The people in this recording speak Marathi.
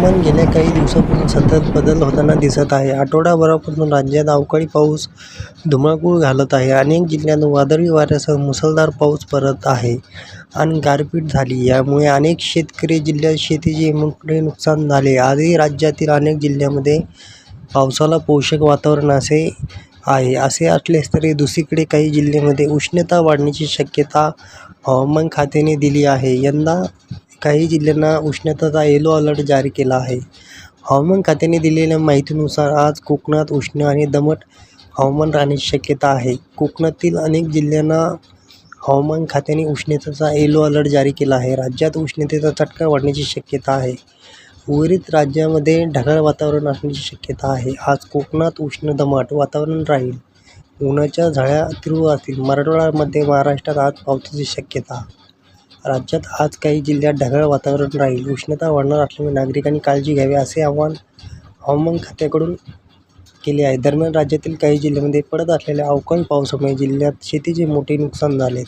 हवामान गेल्या काही दिवसांपासून सतत बदल होताना दिसत आहे. आठवडाभरापासून राज्यात अवकाळी पाऊस धुमाकूळ घालत आहे. अनेक जिल्ह्यात वादळी वाऱ्यासह मुसळधार पाऊस पडत आहे आणि गारपीट झाली. यामुळे अनेक शेतकरी जिल्ह्यात शेतीचे मोठे नुकसान झाले. आजही राज्यातील अनेक जिल्ह्यामध्ये पावसाला पोषक वातावरण असे आहे. असे असले तरी दुसरीकडे काही जिल्ह्यामध्ये उष्णता वाढण्याची शक्यता हवामान खात्याने दिली आहे. यंदा काही जिल्ह्यांना उष्णतेचा येलो अलर्ट जारी केला आहे. हवामान खात्याने दिलेल्या माहितीनुसार आज कोकणात उष्ण आणि दमट हवामान राहण्याची शक्यता आहे. कोकणातील अनेक जिल्ह्यांना हवामान खात्याने उष्णतेचा येलो अलर्ट जारी केला आहे. राज्यात उष्णतेचा चटका वाढण्याची शक्यता आहे. उर्वरित राज्यामध्ये ढगाळ वातावरण असण्याची शक्यता आहे. आज कोकणात उष्ण दमट वातावरण राहील. उन्हाच्या झळ्या तीव्र असतील. मराठवाड्यामध्ये महाराष्ट्रात आज पावसाची शक्यता. राज्यात आज काही जिल्ह्यात ढगाळ वातावरण राहील. उष्णता वाढणार असल्यामुळे नागरिकांनी काळजी घ्यावी असे आवाहन हवामान खात्याकडून केले आहे. दरम्यान राज्यातील काही जिल्ह्यांमध्ये पडत असलेल्या अवकाळी पावसामुळे जिल्ह्यात शेतीचे मोठे नुकसान झाले.